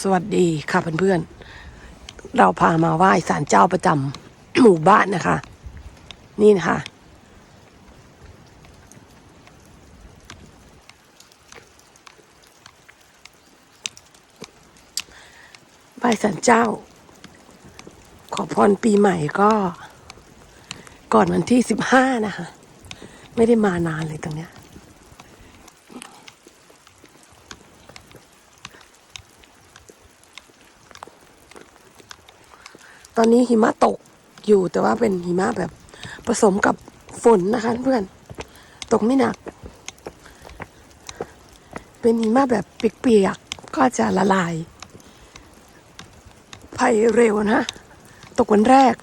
สวัสดีค่ะเพื่อนๆ เราพามาไหว้ศาลเจ้าประจำหมู่บ้านนะคะ นี่นะคะไหว้ศาลเจ้า ขอพรปีใหม่ก็ ก่อนวันที่สิบห้านะคะ ไม่ได้มานานเลยตรงเนี้ย ตอนนี้หิมะตกอยู่แต่ว่าเป็นหิมะแบบผสมกับฝนนะคะเพื่อนตกไม่หนัก เป็นหิมะแบบเปียกๆก็จะละลายไปเร็วนะตกวันแรก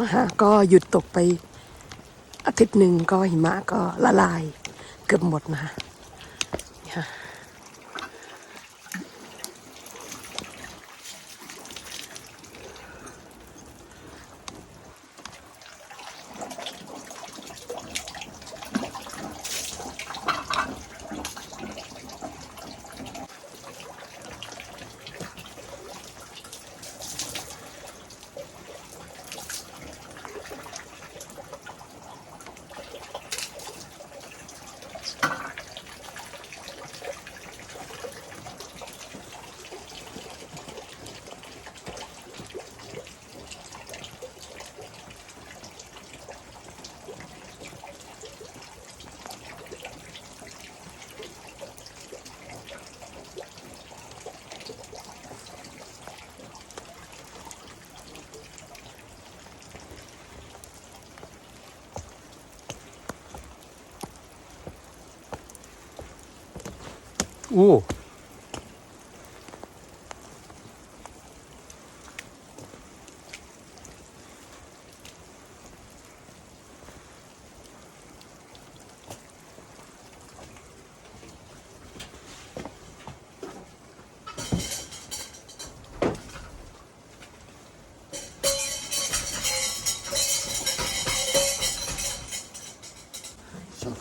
นะคะก็หยุดตกไปอาทิตย์หนึ่งก็หิมะก็ละลายเกือบหมดนะ คะ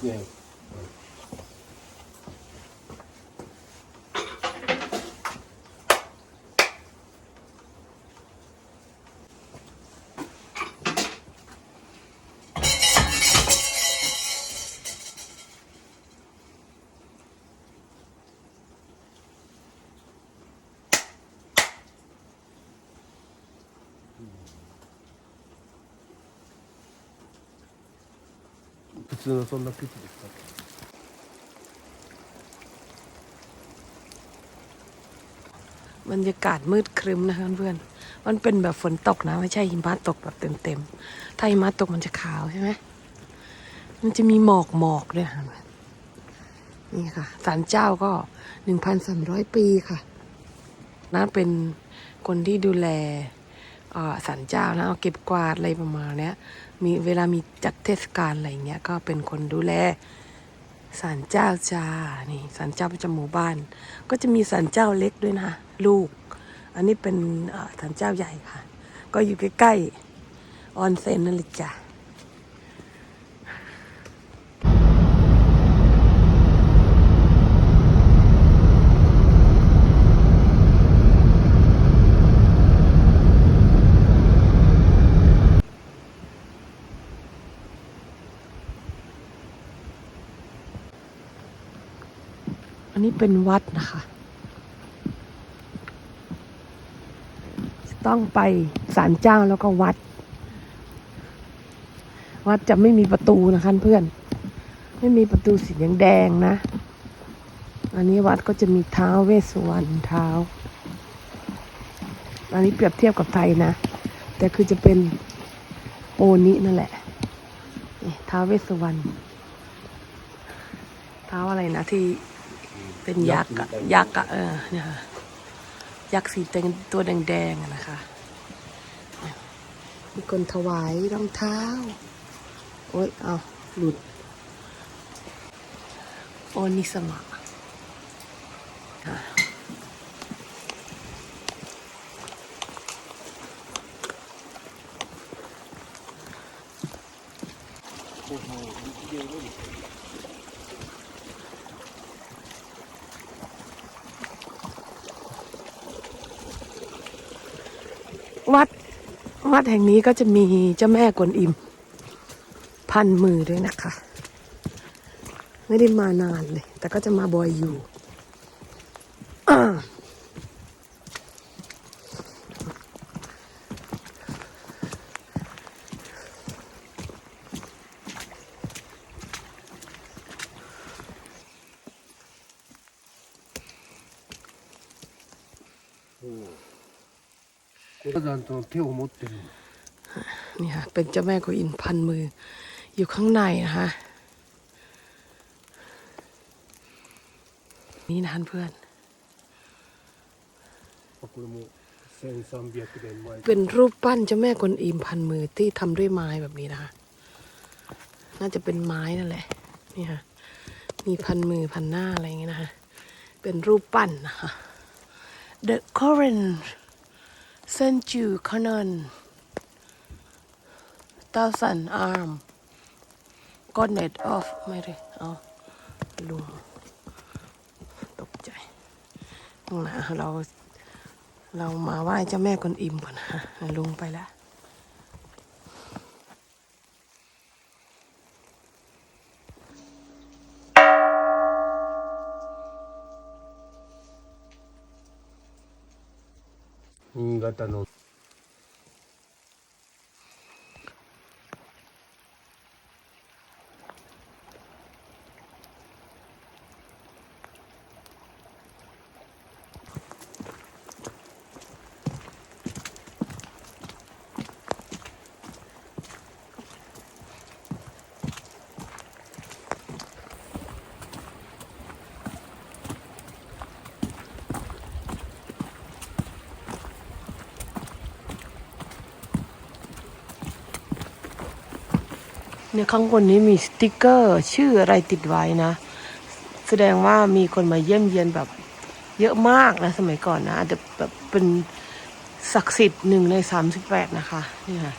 นี่ 普通のそんな靴ですか บรรยากาศมืดครึ้มนะคะเพื่อนๆมันเป็นแบบฝนตกนะ ไม่ใช่หิมะตกแบบเต็มๆ ถ้าหิมะตกมันจะขาวใช่ไหม มันจะมีหมอกหมอกด้วยค่ะนี่ค่ะศาลเจ้าก็หนึ่งพันสามร้อยปีค่ะนะเป็นคนที่ดูแล เอ่อศาลเจ้านะเอาเก็บกวาดอะไรประมาณเนี้ยมีเวลามีจัดเทศกาลอะไรเงี้ยก็เป็นคนดูแลสันเจ้าจ้านี่สันเจ้าประจำหมู่บ้าน ก็จะมีสันเจ้าเล็กด้วยนะลูก อันนี้เป็นสันเจ้าใหญ่ค่ะ ก็อยู่ใกล้ๆออนเซ็นนั่นแหละจ้ะ นี้เป็นวัดนะคะ ต้องไปศาลเจ้าแล้วก็วัด วัดจะไม่มีประตูนะคะเพื่อน ไม่มีประตูสีแดงๆนะ อันนี้วัดก็จะมีเท้าเวสสุวรรณเท้า อันนี้เปรียบเทียบกับไทยนะ แต่คือจะเป็นโอนินั่นแหละท้าเวสสุวรรณเท้าอะไรนะที่ เป็นยักษ์ยักษ์อะเนี่ยค่ะยักษ์สีแดงตัวแดงๆนะคะมีคนถวายรองเท้า โอ๊ยเอาหลุด โอนิสมะโอ้โหเยอะเลย วัด วัดแห่งนี้ก็จะมีเจ้าแม่กวนอิม พันมือด้วยนะคะ ไม่ได้มานานเลย แต่ก็จะมาบ่อยอยู่อ่ อาจาร์ตัวเที่ยวมดเนี่ค่เป็นเจ้าแม่กุอินพันมือ อยู่ข้างในนะคะนี่นะเพื่อน เป็นรูปปั้นเจ้าแม่กวนอิมพันมือที่ทำด้วยไม้แบบนี้นะคะ น่าจะเป็นไม้นั่นแหละ นี่ค่ะ มีพันมือพันหน้าอะไรอย่างเงี้ยนะคะ เป็นรูปปั้นนะคะ The current Senju Canon Thousand Arm Godnet of ไม่ได้เอาลุงตกใจนะเรา เรามาไหว้เจ้าแม่กวนอิมก่อนนะลุงไปแล้ว 新潟の เนี่ยข้างบนนี้มีสติกเกอร์ชื่ออะไรติดไว้นะ แสดงว่ามีคนมาเยี่ยมเยียนแบบเยอะมากนะ สมัยก่อนนะอาจจะแบบเป็นศักดิ์สิทธิ์หนึ่งในสามสิบแปดนะคะนี่ค่ะ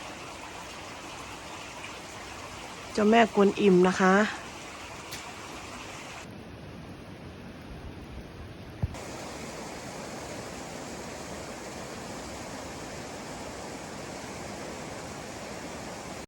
เจ้าแม่กวนอิมนะคะ